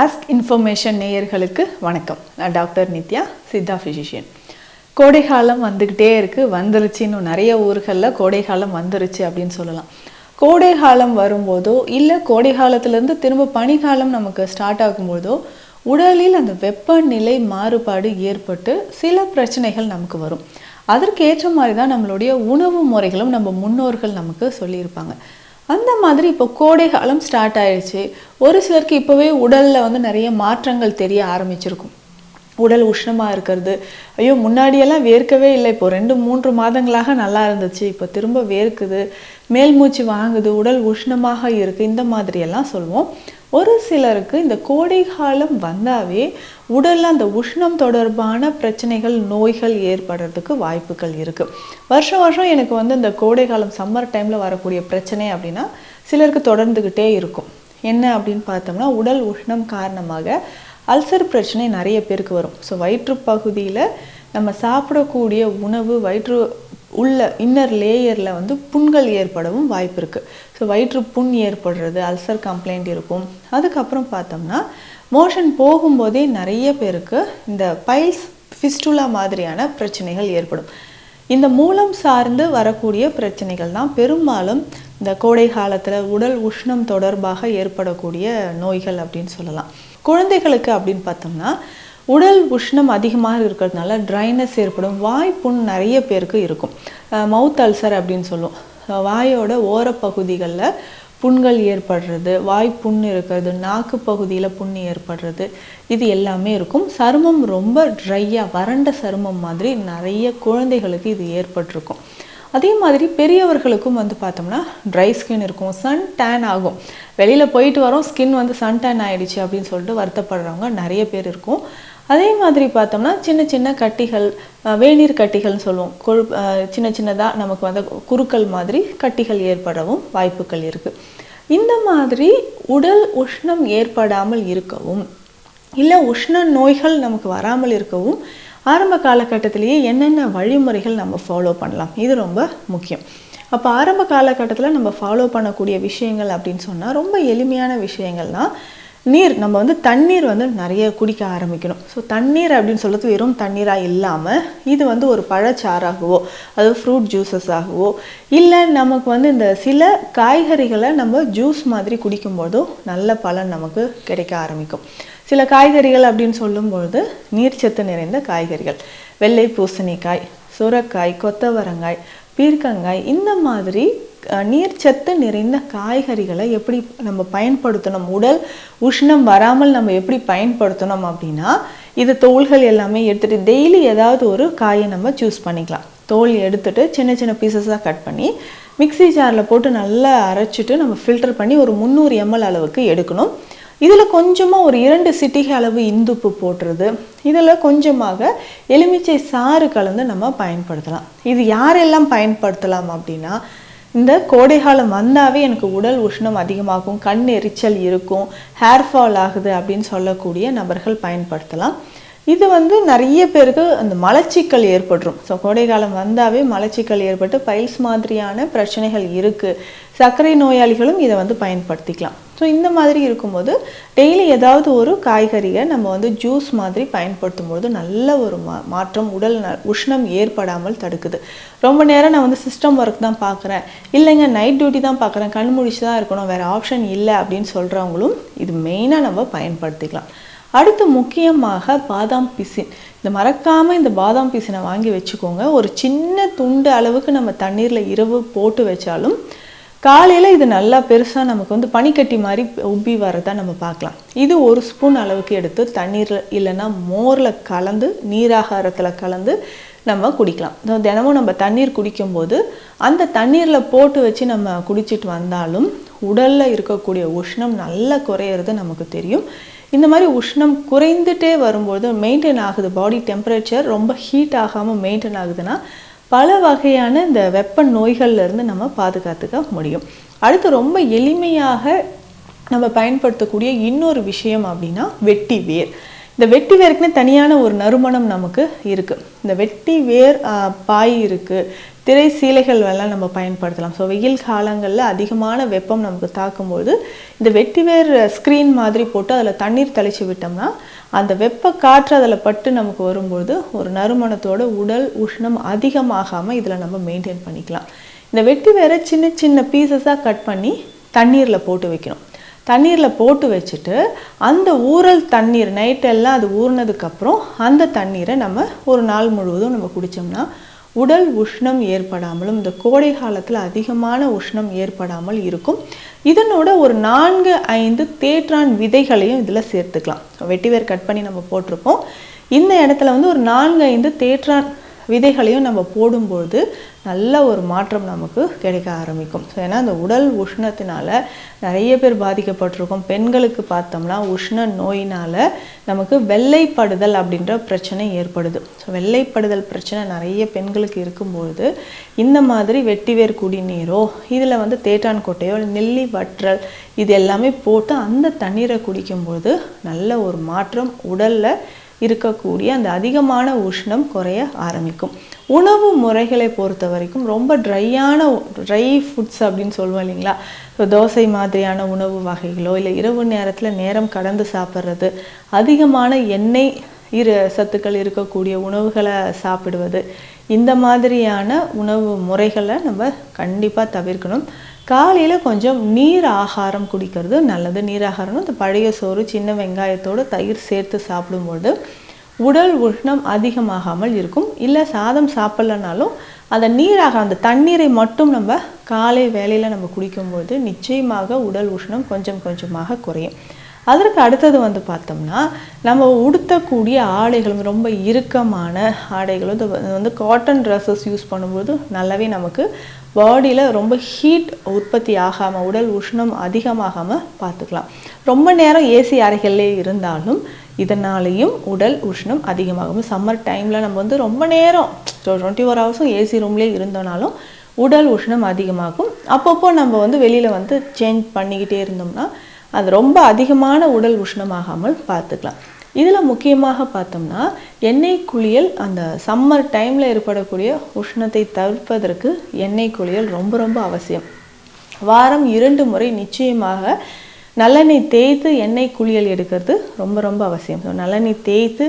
Ask information நேயர்களுக்கு வணக்கம். நான் டாக்டர் நித்யா சித்தா ஃபிசிஷியன் கோடைகாலம் வந்துக்கிட்டே இருக்குது வந்துருச்சு. இன்னும் நிறைய ஊர்களில் கோடைகாலம் வந்துருச்சு அப்படின்னு சொல்லலாம். கோடைகாலம் வரும்போதோ இல்லை கோடை காலத்துலேருந்து திரும்ப பனிகாலம் நமக்கு ஸ்டார்ட் ஆகும்போதோ உடலில் அந்த வெப்பநிலை மாறுபாடு ஏற்பட்டு சில பிரச்சனைகள் நமக்கு வரும். அதற்கு ஏற்ற மாதிரி தான் நம்மளுடைய உணவு முறைகளும் நம்ம முன்னோர்கள் நமக்கு சொல்லியிருப்பாங்க. அந்த மாதிரி இப்போ கோடை காலம் ஸ்டார்ட் ஆயிடுச்சு ஒரு சிலருக்கு இப்போவே உடலில் வந்து நிறைய மாற்றங்கள் தெரிய ஆரம்பிச்சிருக்கும். உடல் உஷ்ணமாக இருக்கிறது. ஐயோ முன்னாடியெல்லாம் வேர்க்கவே இல்லை. இப்போ ரெண்டு மூன்று மாதங்களாக நல்லா இருந்துச்சு. இப்போ திரும்ப வேர்க்குது. மேல் மூச்சு வாங்குது. உடல் உஷ்ணமாக இருக்குது இந்த மாதிரியெல்லாம் சொல்லுவோம் ஒரு சிலருக்கு இந்த கோடை காலம் வந்தாவே உடலில் அந்த உஷ்ணம் தொடர்பான பிரச்சனைகள் நோய்கள் ஏற்படுறதுக்கு வாய்ப்புகள் இருக்குது வருஷம் வருஷம் எனக்கு வந்து இந்த கோடை காலம் சம்மர் டைமில் வரக்கூடிய பிரச்சனை அப்படின்னா சிலருக்கு தொடர்ந்துக்கிட்டே இருக்கும். என்ன அப்படின்னு பார்த்தோம்னா உடல் உஷ்ணம் காரணமாக அல்சர் பிரச்சனை நிறைய பேருக்கு வரும். ஸோ வயிற்று பகுதியில் நம்ம சாப்பிடக்கூடிய உணவு வயிற்று உள்ள இன்னர் லேயரில் வந்து புண்கள் ஏற்படவும் வாய்ப்பு இருக்குது ஸோ வயிற்று புண் ஏற்படுறது அல்சர் கம்ப்ளைண்ட் இருக்கும். அதுக்கப்புறம் பார்த்தோம்னா மோஷன் போகும்போதே நிறைய பேருக்கு இந்த பைல்ஸ் ஃபிஸ்டுலா மாதிரியான பிரச்சனைகள் ஏற்படும். இந்த மூலம் சார்ந்து வரக்கூடிய பிரச்சனைகள் தான் பெரும்பாலும் இந்த கோடை காலத்தில் உடல் உஷ்ணம் தொடர்பாக ஏற்படக்கூடிய நோய்கள் அப்படின்னு சொல்லலாம். குழந்தைகளுக்கு அப்படின்னு பார்த்தோம்னா உடல் உஷ்ணம் அதிகமாக இருக்கிறதுனால ட்ரைனஸ் ஏற்படும் வாய் புண் நிறைய பேருக்கு இருக்கும். மவுத் அல்சர் அப்படின்னு சொல்லுவோம். வாயோட ஓரப்பகுதிகளில் புண்கள் ஏற்படுறது வாய் புண் இருக்கிறது நாக்கு பகுதியில் புண் ஏற்படுறது இது எல்லாமே இருக்கும். சருமம் ரொம்ப ட்ரையாக வறண்ட சருமம் மாதிரி நிறைய குழந்தைகளுக்கு இது ஏற்பட்டிருக்கும். அதே மாதிரி பெரியவர்களுக்கும் வந்து பார்த்தோம்னா ட்ரை ஸ்கின் இருக்கும். சன் டேன் ஆகும். வெளியில் போயிட்டு வரோம் ஸ்கின் வந்து சன் டேன் ஆகிடுச்சு அப்படின்னு சொல்லிட்டு வருத்தப்படுறவங்க நிறைய பேர் இருக்கும். அதே மாதிரி பார்த்தோம்னா சின்ன சின்ன கட்டிகள் வேநீர் கட்டிகள்னு சொல்லுவோம். கொழு சின்ன சின்னதாக நமக்கு வந்து குறுக்கள் மாதிரி கட்டிகள் ஏற்படவும் வாய்ப்புகள் இருக்குது இந்த மாதிரி உடல் உஷ்ணம் ஏற்படாமல் இருக்கவும் இல்லை உஷ்ண நோய்கள் நமக்கு வராமல் இருக்கவும் ஆரம்ப காலகட்டத்திலேயே என்னென்ன வழிமுறைகள் நம்ம ஃபாலோ பண்ணலாம்? இது ரொம்ப முக்கியம். அப்போ ஆரம்ப காலகட்டத்தில் நம்ம ஃபாலோ பண்ணக்கூடிய விஷயங்கள் அப்படின்னு சொன்னால் ரொம்ப எளிமையான விஷயங்கள்னால் நீர் நம்ம வந்து தண்ணீர் வந்து நிறைய குடிக்க ஆரம்பிக்கணும். ஸோ தண்ணீர் அப்படின்னு சொல்கிறது வெறும் தண்ணீராக இல்லாமல் இது வந்து ஒரு பழச்சாறாகவோ அது ஃப்ரூட் ஜூஸஸ் ஆகவோ இல்லை நமக்கு வந்து இந்த சில காய்கறிகளை நம்ம ஜூஸ் மாதிரி குடிக்கும்போதோ நல்ல பலன் நமக்கு கிடைக்க ஆரம்பிக்கும். சில காய்கறிகள் அப்படின்னு சொல்லும்பொழுது நீர்ச்சத்து நிறைந்த காய்கறிகள். வெள்ளை பூசணிக்காய் சுரக்காய் கொத்தவரங்காய் பீர்க்கங்காய் இந்த மாதிரி நீர்ச்சத்து நிறைந்த காய்கறிகளை எப்படி நம்ம பயன்படுத்தணும்? உடல் உஷ்ணம் வராமல் நம்ம எப்படி பயன்படுத்தணும் அப்படின்னா இது தோள்கள் எல்லாமே எடுத்துகிட்டு டெய்லி ஏதாவது ஒரு காயை நம்ம சூஸ் பண்ணிக்கலாம். தோல் எடுத்துட்டு சின்ன சின்ன பீசஸாக கட் பண்ணி மிக்சி ஜாரில் போட்டு நல்லா அரைச்சிட்டு நம்ம ஃபில்டர் பண்ணி ஒரு முந்நூறு எம்எல் அளவுக்கு எடுக்கணும். இதில் கொஞ்சமாக ஒரு இரண்டு சிட்டிகை அளவு இந்துப்பு போட்டுறது இதில் கொஞ்சமாக எலுமிச்சை சாறு கலந்து நம்ம பயன்படுத்தலாம். இது யாரெல்லாம் பயன்படுத்தலாம் அப்படின்னா இந்த கோடைகாலம் வந்தாவே எனக்கு உடல் உஷ்ணம் அதிகமாகும் கண் எரிச்சல் இருக்கும் ஹேர் ஃபால் ஆகுது அப்படின்னு சொல்லக்கூடிய நபர்கள் பயன்படுத்தலாம். இது வந்து நிறைய பேருக்கு அந்த மலச்சிக்கல் ஏற்பட்டுரும். ஸோ கோடைக்காலம் வந்தாவே மலச்சிக்கல் ஏற்பட்டு பைல்ஸ் மாதிரியான பிரச்சனைகள் இருக்குது சர்க்கரை நோயாளிகளும் இதை வந்து பயன்படுத்திக்கலாம். ஸோ இந்த மாதிரி இருக்கும்போது டெய்லி ஏதாவது ஒரு காய்கறியை நம்ம வந்து ஜூஸ் மாதிரி பயன்படுத்தும் போது நல்ல ஒரு மா மாற்றம் உடல் ந உஷ்ணம் ஏற்படாமல் தடுக்குது. ரொம்ப நேரம் நான் வந்து சிஸ்டம் ஒர்க் தான் பார்க்குறேன். இல்லைங்க நைட் டியூட்டி தான் பார்க்குறேன். கண் முடிச்சு தான் இருக்கணும். வேறு ஆப்ஷன் இல்லை அப்படின்னு சொல்கிறவங்களும் இது மெயினாக நம்ம பயன்படுத்திக்கலாம். அடுத்து முக்கியமாக பாதாம் பிசின். இந்த மறக்காமல் இந்த பாதாம் பிசினை வாங்கி வச்சுக்கோங்க. ஒரு சின்ன துண்டு அளவுக்கு நம்ம தண்ணீரில் இரவு போட்டு வச்சாலும் காலையில் இது நல்லா பெருசாக நமக்கு வந்து பனிக்கட்டி மாதிரி உப்பி வரதை நம்ம பார்க்கலாம். இது ஒரு ஸ்பூன் அளவுக்கு எடுத்து தண்ணீரில் இல்லைன்னா மோரில் கலந்து நீராகாரத்தில் கலந்து நம்ம குடிக்கலாம். தினமும் நம்ம தண்ணீர் குடிக்கும்போது அந்த தண்ணீரில் போட்டு வச்சு நம்ம குடிச்சிட்டு வந்தாலும் உடலில் இருக்கக்கூடிய உஷ்ணம் நல்லா குறையிறது நமக்கு தெரியும். இந்த மாதிரி உஷ்ணம் குறைந்துட்டே வரும்போது மெயின்டைன் ஆகுது. பாடி டெம்பரேச்சர் ரொம்ப ஹீட் ஆகாமல் மெயின்டைன் ஆகுதுன்னா பல வகையான இந்த வெப்ப நோய்கள்லேருந்து நம்ம பாதுகாத்துக்க முடியும். அடுத்து ரொம்ப எளிமையாக நம்ம பயன்படுத்தக்கூடிய இன்னொரு விஷயம் அப்படின்னா வெட்டி வேர். இந்த வெட்டி வேருக்குன்னு தனியான ஒரு நறுமணம் நமக்கு இருக்குது இந்த வெட்டி வேர் பாய் இருக்குது திரை சீலைகள் எல்லாம் நம்ம பயன்படுத்தலாம். ஸோ வெயில் காலங்களில் அதிகமான வெப்பம் நமக்கு தாக்கும்போது இந்த வெட்டிவேர் ஸ்க்ரீன் மாதிரி போட்டு அதில் தண்ணீர் தெளித்து விட்டோம்னா அந்த வெப்ப காற்று அதில் பட்டு நமக்கு வரும்போது ஒரு நறுமணத்தோட உடல் உஷ்ணம் அதிகமாகாமல் இதில் நம்ம மெயின்டைன் பண்ணிக்கலாம். இந்த வெட்டி வேற சின்ன சின்ன பீசஸாக கட் பண்ணி தண்ணீரில் போட்டு வைக்கணும். தண்ணீரில் போட்டு வச்சுட்டு அந்த ஊறல் தண்ணீர் நைட்டெல்லாம் அது ஊறினதுக்கப்புறம் அந்த தண்ணீரை நம்ம ஒரு நாள் முழுவதும் நம்ம குடித்தோம்னா உடல் உஷ்ணம் ஏற்படாமலும் இந்த கோடை காலத்தில் அதிகமான உஷ்ணம் ஏற்படாமல் இருக்கும். இதனோட ஒரு நான்கு ஐந்து தேற்றான் விதைகளையும் இதில் சேர்த்துக்கலாம். வெட்டிவேர் கட் பண்ணி நம்ம போட்டிருப்போம். இந்த இடத்துல வந்து ஒரு நான்கு ஐந்து தேற்றான் விதைகளையும் நம்ம போடும்பொழுது நல்ல ஒரு மாற்றம் நமக்கு கிடைக்க ஆரம்பிக்கும். ஸோ ஏன்னா அந்த உடல் உஷ்ணத்தினால நிறைய பேர் பாதிக்கப்பட்டிருக்கோம். பெண்களுக்கு பார்த்தோம்னா உஷ்ண நோயினால் நமக்கு வெள்ளைப்படுதல் அப்படின்ற பிரச்சனை ஏற்படுது. ஸோ வெள்ளைப்படுதல் பிரச்சனை நிறைய பெண்களுக்கு இருக்கும்பொழுது இந்த மாதிரி வெட்டிவேர் குடிநீரோ இதில் வந்து தேட்டான் கொட்டையோ நெல்லி வற்றல் இது எல்லாமே போட்டு அந்த தண்ணீரை குடிக்கும்போது நல்ல ஒரு மாற்றம் உடலில் இருக்கக்கூடிய அந்த அதிகமான உஷ்ணம் குறைய ஆரம்பிக்கும். உணவு முறைகளை பொறுத்த வரைக்கும் ரொம்ப ட்ரையான ட்ரை ஃபுட்ஸ் அப்படின்னு சொல்லுவோம் இல்லைங்களா? ஸோ தோசை மாதிரியான உணவு வகைகளோ இல்லை இரவு நேரத்தில் நேரம் கடந்து சாப்பிட்றது அதிகமான எண்ணெய் இரு சத்துக்கள் இருக்கக்கூடிய உணவுகளை சாப்பிடுவது இந்த மாதிரியான உணவு முறைகளை நம்ம கண்டிப்பாக தவிர்க்கணும். காலையில் கொஞ்சம் நீர் ஆகாரம் குடிக்கிறது நல்லது. நீர் ஆகாரம்னு இந்த பழைய சோறு சின்ன வெங்காயத்தோடு தயிர் சேர்த்து சாப்பிடும்போது உடல் உஷ்ணம் அதிகமாகாமல் இருக்கும். இல்லை சாதம் சாப்பிட்லனாலும் அந்த நீராக அந்த தண்ணீரை மட்டும் நம்ம காலை வேலையில் நம்ம குடிக்கும்போது நிச்சயமாக உடல் உஷ்ணம் கொஞ்சம் கொஞ்சமாக குறையும். அதற்கு அடுத்தது வந்து பார்த்தோம்னா நம்ம உடுத்தக்கூடிய ஆடைகளும் ரொம்ப இறுக்கமான ஆடைகளும். இது வந்து காட்டன் ட்ரெஸ்ஸஸ் யூஸ் பண்ணும்போது நல்லாவே நமக்கு பாடியில் ரொம்ப ஹீட் உற்பத்தி ஆகாமல் உடல் உஷ்ணம் அதிகமாகாமல் பார்த்துக்கலாம். ரொம்ப நேரம் ஏசி அறைகள்லேயே இருந்தாலும் இதனாலேயும் உடல் உஷ்ணம் அதிகமாகும். சம்மர் டைமில் நம்ம வந்து ரொம்ப நேரம் டுவெண்ட்டி ஃபோர் ஹவர்ஸும் ஏசி ரூம்லேயே இருந்தோனாலும் உடல் உஷ்ணம் அதிகமாகும். அப்பப்போ நம்ம வந்து வெளியில் வந்து சேஞ்ச் பண்ணிக்கிட்டே இருந்தோம்னா அது ரொம்ப அதிகமான உடல் உஷ்ணமாகாமல் பார்த்துக்கலாம். இதில் முக்கியமாக பார்த்தோம்னா எண்ணெய் குளியல் அந்த சம்மர் டைமில் ஏற்படக்கூடிய உஷ்ணத்தை தவிர்ப்பதற்கு எண்ணெய் குளியல் ரொம்ப ரொம்ப அவசியம். வாரம் இரண்டு முறை நிச்சயமாக நல்லெண்ணெய் தேய்த்து எண்ணெய் குளியல் எடுக்கிறது ரொம்ப ரொம்ப அவசியம். ஸோ நல்லெண்ணெய் தேய்த்து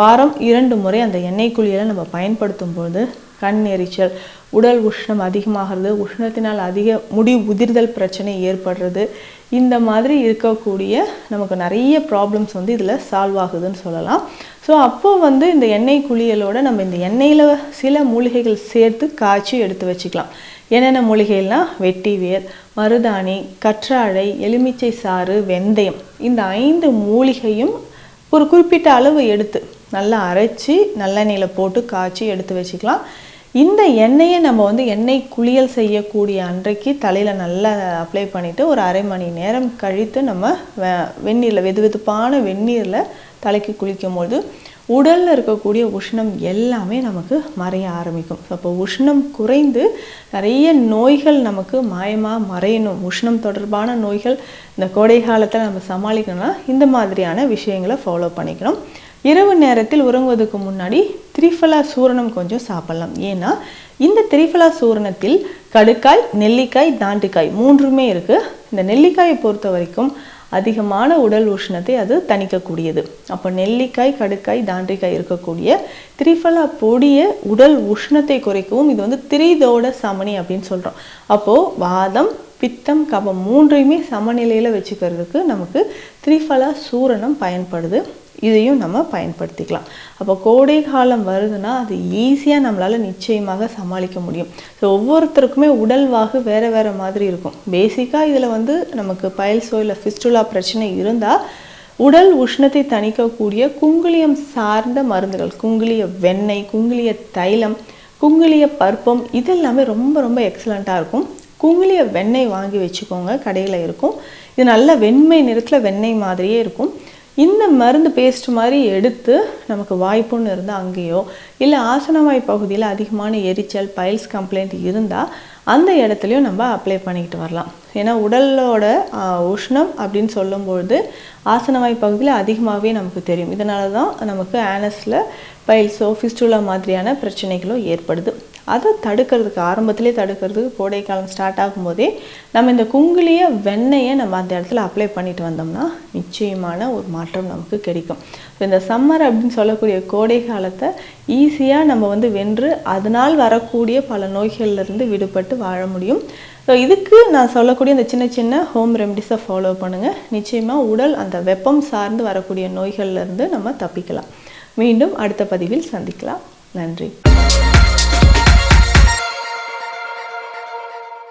வாரம் இரண்டு முறை அந்த எண்ணெய் குளியலை நம்ம பயன்படுத்தும் போது கண் எரிச்சல் உடல் உஷ்ணம் அதிகமாகிறது உஷ்ணத்தினால் அதிக முடி உதிர்தல் பிரச்சனை ஏற்படுறது. இந்த மாதிரி இருக்கக்கூடிய நமக்கு நிறைய ப்ராப்ளம்ஸ் வந்து இதில் சால்வ் ஆகுதுன்னு சொல்லலாம். ஸோ அப்போ வந்து இந்த எண்ணெய் குளியலோட நம்ம இந்த எண்ணெயில் சில மூலிகைகள் சேர்த்து காய்ச்சி எடுத்து வச்சுக்கலாம். என்னென்ன மூலிகைகள்னால் வெட்டி வேர் மருதாணி கற்றாழை எலுமிச்சை சாறு வெந்தயம். இந்த ஐந்து மூலிகையும் ஒரு குறிப்பிட்ட அளவு எடுத்து நல்லா அரைச்சி நல்லெண்ணெயில் போட்டு காய்ச்சி எடுத்து வச்சுக்கலாம். இந்த எண்ணெயை நம்ம வந்து எண்ணெய் குளியல் செய்யக்கூடிய அன்றைக்கு தலையில் நல்லா அப்ளை பண்ணிவிட்டு ஒரு அரை மணி நேரம் கழித்து நம்ம வெந்நீரில் வெது வெதுப்பான வெந்நீரில் தலைக்கு குளிக்கும் போது உடலில் இருக்கக்கூடிய உஷ்ணம் எல்லாமே நமக்கு மறைய ஆரம்பிக்கும். ஸோ அப்போ உஷ்ணம் குறைந்து நிறைய நோய்கள் நமக்கு மாயமாக மறையணும். உஷ்ணம் தொடர்பான நோய்கள் இந்த கோடை காலத்தில் நம்ம சமாளிக்கணும்னா இந்த மாதிரியான விஷயங்களை ஃபாலோ பண்ணிக்கணும். இரவு நேரத்தில் உறங்குவதற்கு முன்னாடி திரிஃபலா சூரணம் கொஞ்சம் சாப்பிட்லாம். ஏன்னா இந்த திரிஃபலா சூரணத்தில் கடுக்காய் நெல்லிக்காய் தாண்டிக்காய் மூன்றுமே இருக்குது இந்த நெல்லிக்காயை பொறுத்த வரைக்கும் அதிகமான உடல் உஷ்ணத்தை அது தணிக்கக்கூடியது. அப்போ நெல்லிக்காய் கடுக்காய் தாண்டிக்காய் இருக்கக்கூடிய திரிஃபலா பொடிய உடல் உஷ்ணத்தை குறைக்கவும் இது வந்து திரிதோட சமணி அப்படின்னு சொல்கிறோம் அப்போது வாதம் பித்தம் கபம் மூன்றையுமே சமநிலையில் வச்சுக்கிறதுக்கு நமக்கு திரிஃபலா சூரணம் பயன்படுது. இதையும் நம்ம பயன்படுத்திக்கலாம். அப்போ கோடை காலம் வருதுன்னா அது ஈஸியாக நம்மளால் நிச்சயமாக சமாளிக்க முடியும். ஸோ ஒவ்வொருத்தருக்குமே உடல்வாகு வேறு வேறு மாதிரி இருக்கும். பேசிக்காக இதில் வந்து நமக்கு பயல்ஸோ இல்லை ஃபிஸ்டுலா பிரச்சனை இருந்தால் உடல் உஷ்ணத்தை தணிக்கக்கூடிய குங்குளியம் சார்ந்த மருந்துகள் குங்குளிய வெண்ணெய் குங்குளிய தைலம் குங்குளிய பருப்பம் இதெல்லாமே ரொம்ப ரொம்ப எக்ஸலண்ட்டாக இருக்கும். குங்குளிய வெண்ணெய் வாங்கி வச்சுக்கோங்க கடையில் இருக்கும். இது நல்ல வெண்மை நிறத்தில் வெண்ணெய் மாதிரியே இருக்கும். இந்த மருந்து பேஸ்ட் மாதிரி எடுத்து நமக்கு வாய்ப்புன்னு இருந்தால் அங்கேயோ இல்லை ஆசனவாய் பகுதியில் அதிகமான எரிச்சல் பைல்ஸ் கம்ப்ளைண்ட் இருந்தால் அந்த இடத்துலையும் நம்ம அப்ளை பண்ணிக்கிட்டு வரலாம். ஏன்னா உடலோட உஷ்ணம் அப்படின்னு சொல்லும்பொழுது ஆசனவாய் பகுதியில் அதிகமாகவே நமக்கு தெரியும். இதனால தான் நமக்கு ஆனஸில் பைல்ஸோ ஃபிஸ்டுலா மாதிரியான பிரச்சனைகளோ ஏற்படுது. அதை தடுக்கிறதுக்கு ஆரம்பத்திலே தடுக்கிறதுக்கு கோடைக்காலம் ஸ்டார்ட் ஆகும்போதே நம்ம இந்த குங்குலிய வெண்ணெயை நம்ம அந்த இடத்துல அப்ளை பண்ணிட்டு வந்தோம்னா நிச்சயமான ஒரு மாற்றம் நமக்கு கிடைக்கும். ஸோ இந்த சம்மர் அப்படின்னு சொல்லக்கூடிய கோடை காலத்தை ஈஸியாக நம்ம வந்து வென்று அதனால் வரக்கூடிய பல நோய்கள்லேருந்து விடுபட்டு வாழ முடியும். ஸோ இதுக்கு நான் சொல்லக்கூடிய இந்த சின்ன சின்ன ஹோம் ரெமடிஸை ஃபாலோ பண்ணுங்கள் நிச்சயமாக உடல் அந்த வெப்பம் சார்ந்து வரக்கூடிய நோய்கள்லேருந்து நம்ம தப்பிக்கலாம். மீண்டும் அடுத்த பதிவில் சந்திக்கலாம். நன்றி.